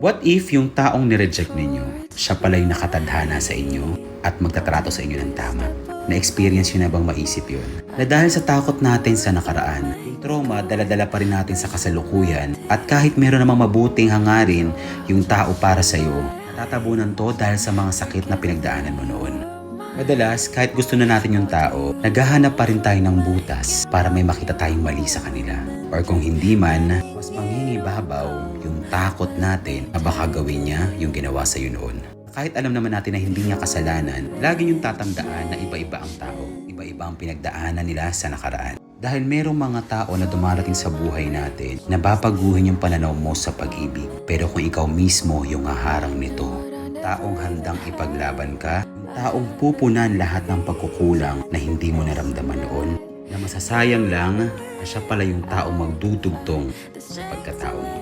What if yung taong nireject ninyo, siya pala yung nakatadhana sa inyo at magtatrato sa inyo ng tama? Na-experience yun na bang maisip yun? Na dahil sa takot natin sa nakaraan, yung trauma daladala pa rin natin sa kasalukuyan at kahit meron namang mabuting hangarin yung tao para sa'yo, tatabunan to dahil sa mga sakit na pinagdaanan mo noon. Madalas, kahit gusto na natin yung tao, naghahanap pa rin tayo ng butas para may makita tayong mali sa kanila. Or kung hindi man, mas mangingibabaw yung takot natin na baka gawin niya yung ginawa sa'yo noon. Kahit alam naman natin na hindi niya kasalanan, lagi yung tatandaan na iba-iba ang tao. Iba-iba ang pinagdaanan nila sa nakaraan. Dahil merong mga tao na dumarating sa buhay natin na babaguhin yung pananaw mo sa pag-ibig. Pero kung ikaw mismo yung haharang nito, taong handang ipaglaban ka, taong pupunan lahat ng pagkukulang na hindi mo naramdaman noon, na masasayang lang na siya pala yung taong magdudugtong sa pagkatao mo.